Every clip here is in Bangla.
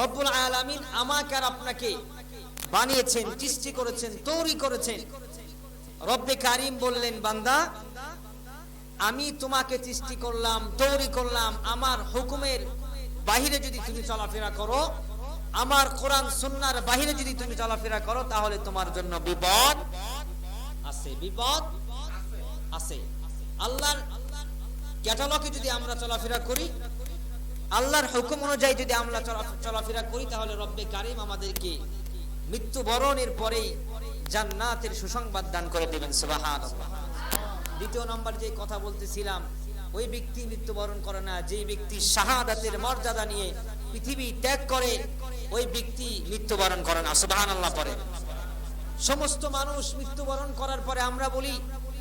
রব্বুল আলামিন আমাকে আর আপনাকে বানিয়েছেন, সৃষ্টি করেছেন, তৈরি করেছেন। রব্বে কারিম বললেন, বান্দা, আমি তোমাকে সৃষ্টি করলাম, তৈরি করলাম। আমার হুকুমের বাহিরে যদি তুমি চলাফেরা করো, আমার কোরআন, সুন্নার বাহিরে যদি তুমি চলাফেরা করো, তাহলে তোমার জন্য বিপদ আছে বিপদ আছে। আল্লাহর ক্যাটালগে যদি আমরা চলাফেরা করি আল্লাহর হুকুম অনুযায়ী যদি আমরা চলাফেরা করি, তাহলে রব্বে কারিম আমাদেরকে মৃত্যুবরণের পরেই জান্নাতের সুসংবাদ দান করে দেবেন, সুবহানাল্লাহ। দ্বিতীয় নম্বর যে কথা বলতেছিলাম, ওই ব্যক্তি মৃত্যুবরণ করে না যে ব্যক্তি শাহাদাতের মর্যাদা নিয়ে পৃথিবী ত্যাগ করে, ওই ব্যক্তি মৃত্যুবরণ করে না, সুবহানাল্লাহ পরে। সমস্ত মানুষ মৃত্যুবরণ করার পরে আমরা বলি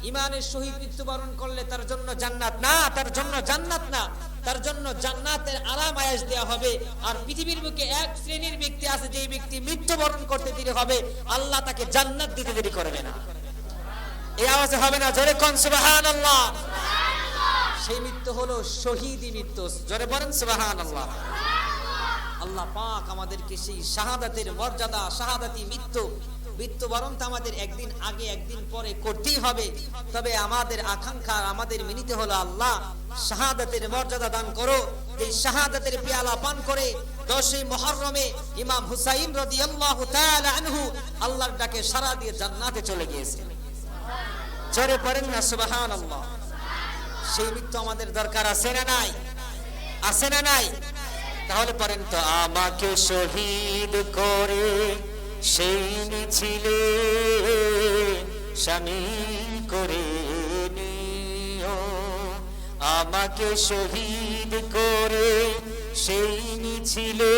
ইমানের সহিত মৃত্যুবরণ করলে তার জন্য জান্নাত না, তার জন্য জান্নাত না, তার জন্য জান্নাতের আরাম আয়াস দেওয়া হবে। আর পৃথিবীর বুকে এক শ্রেণির ব্যক্তি আছে যে ব্যক্তি মৃত্যুবরণ করতে দেরি হবে, আল্লাহ তাকে জান্নাত দিতে দেরি করবে না। এই আওয়াজে হবে না, জোরে কোন সুবহানাল্লাহ? সেই মৃত্যু হলো শহীদি মৃত্যু। জোরে বলেন সুবহানাল্লাহ। আল্লাহ পাক আমাদেরকে সেই শাহাদাতের মর্যাদা, শাহাদাতি মৃত্যু মৃত্যুবরণ তো আমাদের একদিন আগে, একদিন পরে করতেই হবে। তবে আমাদের আকাঙ্ক্ষা আমাদের মিনিতে হলো আল্লাহ শাহাদাতের মর্যাদা দান করো। এই শাহাদাতের পেয়ালা পান করে দশই মহরমে ইমাম হুসাইন রাদিয়াল্লাহু তাআলা আনহু আল্লাহর ডাকে সারা দিয়ে জান্নাতে চলে গিয়েছে। জোরে পড়েন না, সুবহানাল্লাহ। সেই মৃত্যু আমাদের দরকার আছে না নাই? আছে না নাই? তাহলে পড়েন তো, আমাকে শহীদ করে সেই মিছিলে শামিল করে নিও। আমাকে শহীদ করে সেই মিছিলে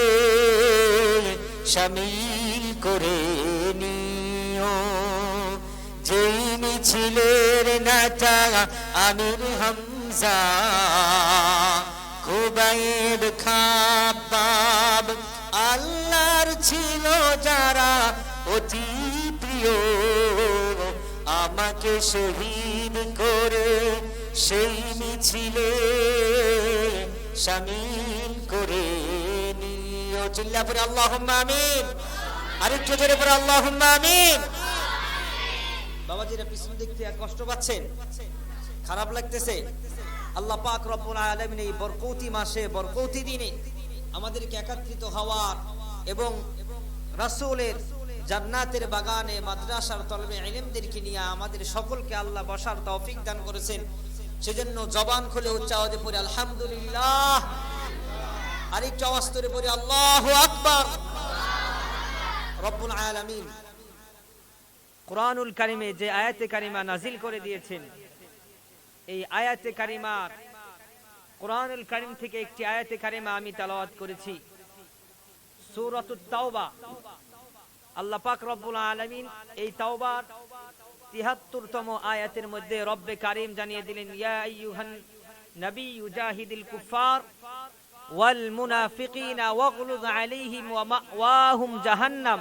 শামিল করে নিও। যেই মিছিলের নেতা আমির হামজা, খুবাইব খাবাব আল্লাহর ছিল যারা অতি প্রিয়। আমাকে শহীদ করে সেই মিছিলে শামিল করে নিও। আল্লাহ আমিন। আরেকটু জোরে পরে আল্লাহ আমিন। বাবাজিরা পিছন দিক থেকে কষ্ট পাচ্ছেন। খারাপ লাগতেছে। আল্লাহ পাক রব্বুল আলামিন এই বরকৌতি মাসে, বরকৌতি দিনে আমাদেরকে একত্রিত হওয়ার এবং রাসূলের জান্নাতের বাগানে মাদ্রাসার তলবে ইলমদেরকে নিয়ে আমাদের সকলকে আল্লাহ বসার তৌফিক দান করেছেন। সেজন্য জবান খুলে উচ্চ আওয়াজে পড়ে, আলহামদুলিল্লাহ। আরেকটু আওয়াজ করে পড়ে, আল্লাহু আকবার। রব্বুল আলামিন কোরআনুল কারিমে যে আয়াতে কারিমা নাজিল করে দিয়েছেন, এই আয়াতে কারিমার কোরআনুল কারিম থেকে একটি আয়াতে কারিমা আমি তালাওয়াত করেছি। সূরাতুত তাওবা। আল্লাহ পাক রব্বুল আলামিন এই তাওবার 73 তম আয়াতের মধ্যে রব্বে কারিম জানিয়ে দিলেন, ইয়া আইয়ুহান নবী ইউজাহিদিল কুফার ওয়াল মুনাফিকিনা ওয়াগলুজ আলাইহিম ওয়া মাওয়াহুম জাহান্নাম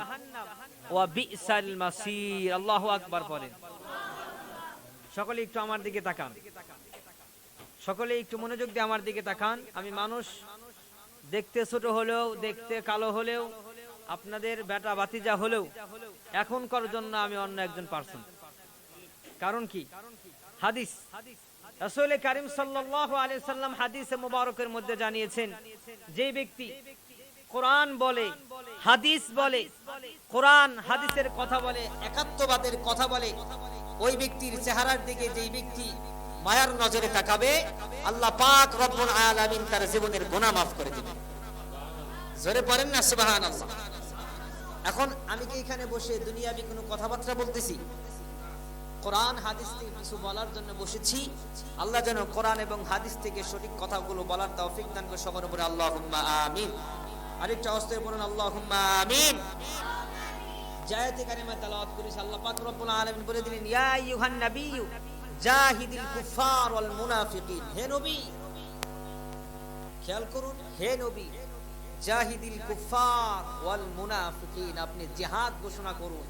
ওয়া বিসাল মাসির। আল্লাহু আকবার বলেন। সকলে একটু আমার দিকে তাকান। সকলে একটু মনোযোগ দিয়ে আমার দিকে তাকান। আমি মানুষ, দেখতে ছোট হলেও, দেখতে কালো হলেও, আপনাদের বেটা বাতিজা হলেও এখন এখনকার জন্য আমি অন্য একজন পার্সন কারণ কি? হাদিস। রাসূল কারীম সাল্লাল্লাহু আলাইহি সাল্লাম হাদিসে মুবারকের মধ্যে জানিয়েছেন, যে ব্যক্তি কোরআন বলে, হাদিস বলে, কোরআন হাদিসের কথা বলে, একাত্মবাদের কথা বলে, ওই ব্যক্তির চেহারার দিকে যেই ব্যক্তি মায়ার নজরে তাকাবে, আল্লাহ পাক রব্বুল আলামিন তার জীবনের গুনাহ মাফ করে দিবেন জোরে পড়েন না, সুবহানাল্লাহ। এখন আমি কি এখানে বসে দুনিয়াবি কোনো কথাবার্তা বলতেছি? কোরআন, হাদিস থেকে কিছু বলার জন্য বসেছি। আল্লাহ যেন কোরআন এবং হাদিস থেকে সঠিক কথাগুলো বলার তৌফিক দান করে সবার উপরে আল্লাহুম্মা আমিন। আরেকটা অবস্থায় বলুন, আল্লাহুম্মা আমিন। জায়াতে কারিমা তেলাওয়াত করেছে, আল্লাহ পাক রব্বুল আলামিন বলে দিলেন, ইয়া আইয়ুহান নাবিয়্যু জাহিদিল কুফার ওয়াল মুনাফিকিন। হে নবী, খেয়াল করুন, হে নবী, জাহিদিল কুফার ওয়াল মুনাফিকিন, আপনি জিহাদ ঘোষণা করুন।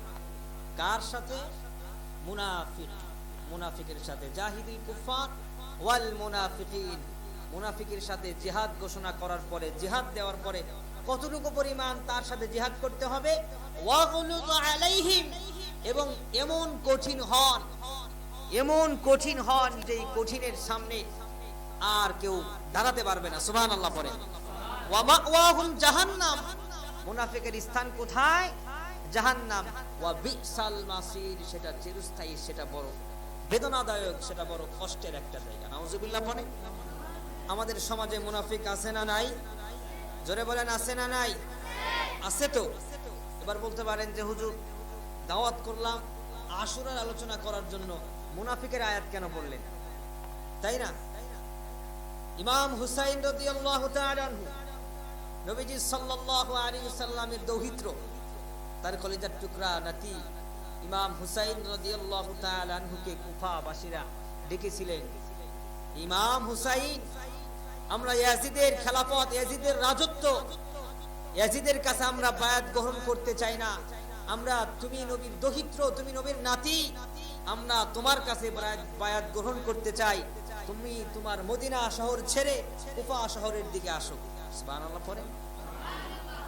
কার সাথে? মুনাফিক, মুনাফিকের সাথে। জাহিদিল কুফার ওয়াল মুনাফিকিন, মুনাফিকের সাথে জিহাদ ঘোষণা করার পরে, জিহাদ দেওয়ার পরে কতটুকু পরিমাণ তার সাথে জিহাদ করতে হবে? ওয়াগলুয আলাইহিম, এবং এমন কঠিন হন এমন কঠিন হন যে কঠিনের সামনে আর কেউ দাঁড়াতে পারবে না, সুবহানাল্লাহ পরে ওয়া জাহান্নাম। মুনাফিকের স্থান কোথায়? জাহান্নাম। ওয়া বিসাল মাসির, সেটা চিরস্থায়ী, সেটা বড়। বেদনাদায়ক, সেটা বড় কষ্টের একটা জায়গা। নাউজুবিল্লাহ পরে আমাদের সমাজে মুনাফিক আছে না নাই? জোরে বলেন, আছে না নাই? আছে তো। এবার বলতে পারেন যে, হুজুর, দাওয়াত করলাম, আশুরার আলোচনা করার জন্য মুনাফিকের আয়াত কেন বললেন তাই না? ইমাম হুসাইন রাদিয়াল্লাহু তাআলা নবীজি সাল্লাল্লাহু আলাইহি সাল্লামের দৌহিত্র, তার কলিজার টুকরা নাতি ইমাম হুসাইন রাদিয়াল্লাহু তাআলা আনহুকে কুফাবাসীরা ডেকেছিলেন। ইমাম হুসাইন, আমরা ইয়াজিদের খেলাফত, ইয়াজিদের রাজত্ব, ইয়াজিদের কাছে আমরা বায়াত গ্রহণ করতে চাই না। আমরা তুমি নবীর দহিত্র, তুমি নবীর নাতি, আমরা তোমার কাছে বায়াত- গ্রহণ করতে চাই। তুমি তোমার মদিনা শহর ছেড়ে কুফা শহরের দিকে আসো। সুবহানাল্লাহ, পরে?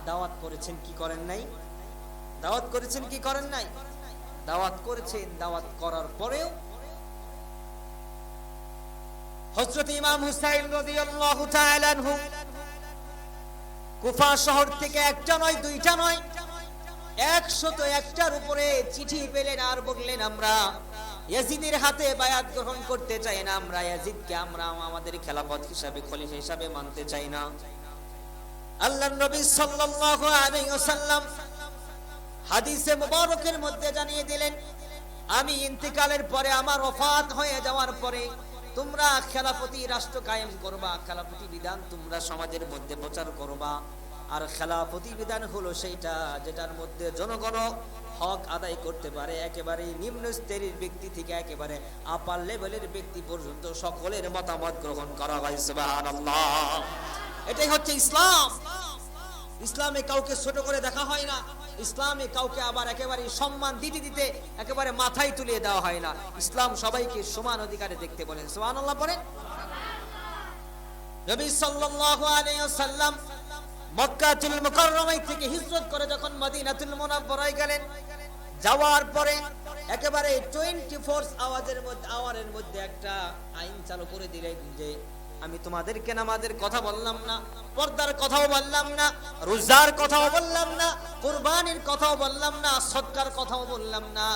দাওয়াত করেছেন কি করেন নাই? দাওয়াত করেছেন কি করেন নাই? দাওয়াত করেছেন, দাওয়াত করার পরেও হযরত ইমাম হুসাইন রাদিয়াল্লাহু তাআলা আনহু কুফা শহর থেকে একটা নয়, দুইটা নয় একশত একটার উপরে চিঠি পেলেন আর বললেন, আমরা ইয়াজিদের হাতে বায়াত গ্রহণ করতে চাই না। আমরা ইয়াজিদকে আমরা আমাদের খেলাফত হিসাবে, খলিফা হিসাবে মানতে চাই না। আল্লাহর নবী সাল্লাল্লাহু আলাইহি ওয়াসাল্লাম হাদিসে মুবারকের মধ্যে জানিয়ে দিলেন, আমি ইন্তিকালের পরে আমার ওফাত হয়ে যাওয়ার পরে তোমরা খেলাফতি রাষ্ট্র কায়েম করবা, খেলাফতি বিধান তোমরা সমাজের মধ্যে প্রচার করবা। আর খেলাফতি বিধান হলো সেইটা, যেটার মধ্যে জনগণ হক আদায় করতে পারে, একেবারে নিম্ন স্তরের ব্যক্তি থেকে একেবারে আপার লেভেলের ব্যক্তি পর্যন্ত সকলের মতামত গ্রহণ করা হয় এটাই হচ্ছে ইসলাম। ইসলামে কাউকে ছোট করে দেখা হয় না। ইসলামে কাউকে আবার একেবারে সম্মান দিতে দিতে একেবারে মাথায় তুলিয়ে দেওয়া হয় না। ইসলাম সবাইকে সমান অধিকারে দেখতে বলেন। সুবহানাল্লাহ পড়েন। নবী সাল্লাল্লাহু আলাইহি ওয়াসাল্লাম মক্কাতুল মুকাররমায় থেকে হিজরত করে যখন মদিনাতুল মুনাওয়ারায় গেলেন, যাওয়ার পরে একেবারে 24 আওয়াজের মধ্যে, আওয়ারের মধ্যে একটা আইন চালু করে দিলেন যে, আমি তোমাদেরকে নামাজের কথা বললাম না, পর্দার কথাও বললাম না, রোজার কথাও বললাম না, কুরবানির কথাও বললাম না সদকার কথাও বললাম না।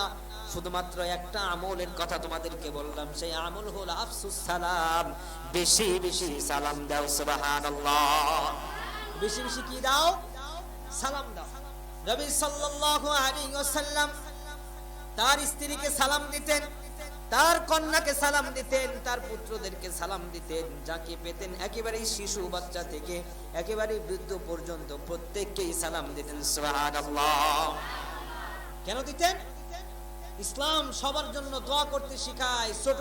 শুধুমাত্র একটা আমলের কথা তোমাদেরকে বললাম, সেই আমল হলো আফসুস সালাম। বেশি বেশি সালাম দাও, সুবহানাল্লাহ। বেশি বেশি কি দাও? সালাম দাও। নবী সাল্লাল্লাহু আলাইহি ওয়াসাল্লাম তার স্ত্রীকে সালাম দিতেন, তার কন্যাকে সালাম দিতেন, তার পুত্রদেরকে সালাম দিতেন, যাকে পেতেন একেবারে শিশু বাচ্চা থেকে একেবারে বৃদ্ধ পর্যন্ত প্রত্যেককেই সালাম দিতেন কেন দিতেন? ইসলাম সবার জন্য দোয়া করতে শিখায়, ছোট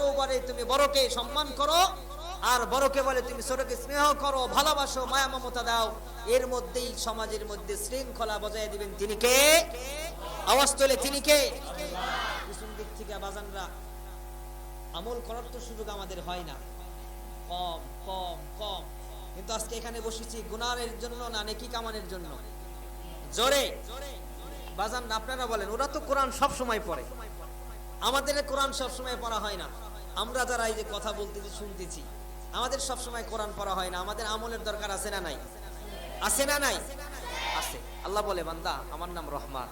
বড়কে সম্মান করো আর বড়কে বলে, তুমি ছোটকে স্নেহ করো, ভালোবাসো, মায়া, মমতা দাও। এর মধ্যেই সমাজের মধ্যে শৃঙ্খলা বজায় দিবেন তিনি কে? আওয়াজ তোলে, তিনি কে? পিছন দিক থেকে বাজানরা, আমল করার তো সুযোগ আমাদের হয় না। কম কম কম। কিন্তু আজকে এখানে বসেছি গুনারের জন্য না নেকি কামানের জন্য? জোরে? বাজান আপনারা বলেন, ওরা তো কোরআন সব সময় পড়ে। আমাদের কোরআন সব সময় পড়া হয় না। আমরা যারা এই যে কথা বলতেছি, শুনতেছি। আমাদের সব সময় কোরআন পড়া হয় না, আমাদের আমলের দরকার আছে না নাই? আছে না নাই? আছে। আল্লাহ বলে, বান্দা, আমার নাম রহমান।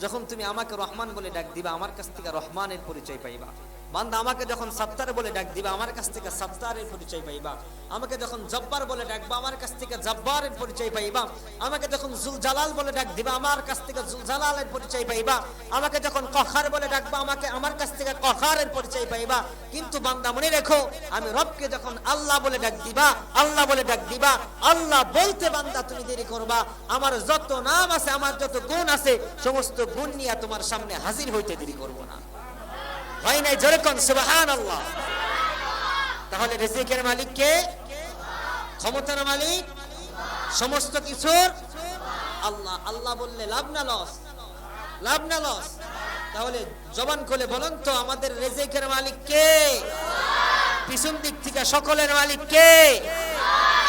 যখন তুমি আমাকে রহমান বলে ডাক দিবা, আমার কাছ থেকে রহমানের পরিচয় পাইবা। বান্দা আমাকে যখন সাত্তার বলে ডাক দিবা, আমার কাছ থেকে সাত্তারের পরিচয় পাইবা। আমাকে যখন জব্বার বলে ডাকবা, আমার কাছ থেকে জব্বারের পরিচয় পাইবা। আমাকে যখন জুল জালাল বলে ডাক দিবা, আমার কাছ থেকে জুল জালালের পরিচয় পাইবা। আমাকে যখন কখার বলে ডাকবা, আমাকে আমার কাছ থেকে কখারের পরিচয় পাইবা। কিন্তু বান্দা মনে রেখো, আমি রবকে যখন আল্লাহ বলে ডাক দিবা, আল্লাহ বলে ডাক দিবা, আল্লাহ বলতে বান্দা তুমি দেরি করবা। আমার যত নাম আছে, আমার যত গুণ আছে, সমস্ত গুণ নিয়ে তোমার সামনে হাজির হইতে দেরি করব না। হয় নাই জোরে সুবহান আল্লাহ তাহলে রিজিকের মালিক কে? ক্ষমতার মালিক? সমস্ত কিছুর? আল্লাহ। আল্লাহ বললে লাভ না লস? লাভ না লস? তাহলে জবান খুলে বলুন তো, আমাদের রেজেকের মালিক কে? পিছন দিক থেকে সকলের মালিক কে?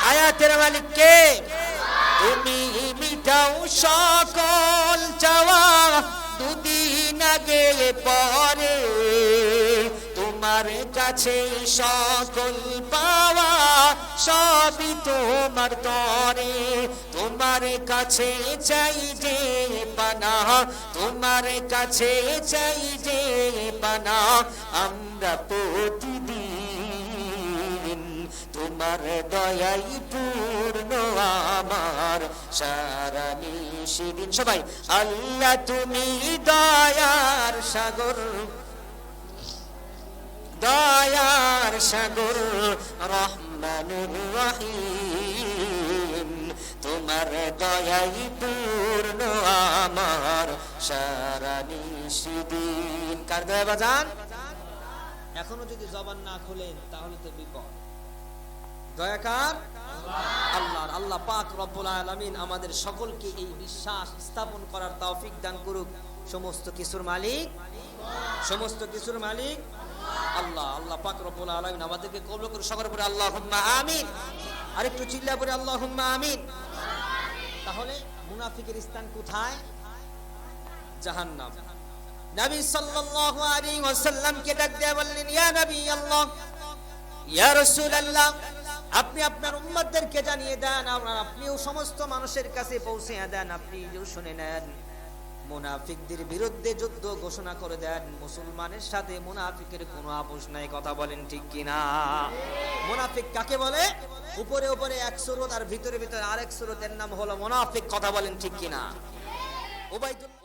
হায়াতের মালিক কে? মিটাও সকল চাওয়া। দুদিন আগে পরে তোমার কাছে সকল পাওয়া সবই তোমার তরে। তোমার কাছে চাই যে পানা, তোমার কাছে চাই যে পানা। আমরা প্রতিদিন তোমার দয়াই পূর্ণ, আমার সারা নিশিদিন সবাই, আল্লাহ তুমি দয়ার সাগর। দয়ার সাগর, রহমানুর রহিম। তোমার দয়াই পূর্ণ, আমার সারা নিশিদিন কার দয়া বাজান? এখনও যদি জবান না খোলেন, তাহলে তো বিপদ। দয়াকার আল্লাহর। আল্লাহ পাক রব্বুল আলামিন আমাদের সকলকে এই বিশ্বাস স্থাপন করার তৌফিক দান করুক। সমস্ত কিছুর মালিক সমস্ত কিছুর মালিক আল্লাহ। আল্লাহ পাক রব্বুল আলামিন আমাদেরকে কবুল করে সকলের পরে আল্লাহুম্মা আমিন। আরেকটু চিল্লা করে আল্লাহুম্মা আমিন। তাহলে মুনাফিকের স্থান কোথায়? জাহান্নাম। নবী সাল্লাল্লাহু আলাইহি ওয়াসাল্লাম কে ডাক দিয়ে বললেন, ইয়া নবী আল্লাহ, ইয়া রাসূলুল্লাহ আপনি আপনার উম্মতদেরকে জানিয়ে দেন আর আপনিও সমস্ত মানুষের কাছে পৌঁছে দেন আপনি শুনে নেন। মুনাফিকদের বিরুদ্ধে যুদ্ধ ঘোষণা করে দেন, মুসলমানের সাথে মুনাফিকের কোনো আপোষ নাই, কথা বলেন ঠিক কিনা? মুনাফিক কাকে বলে? উপরে উপরে এক সুরত আর ভিতরে ভিতরে আরেক সুরতের নাম হলো মুনাফিক, কথা বলেন ঠিক কিনা? ওবাইদুল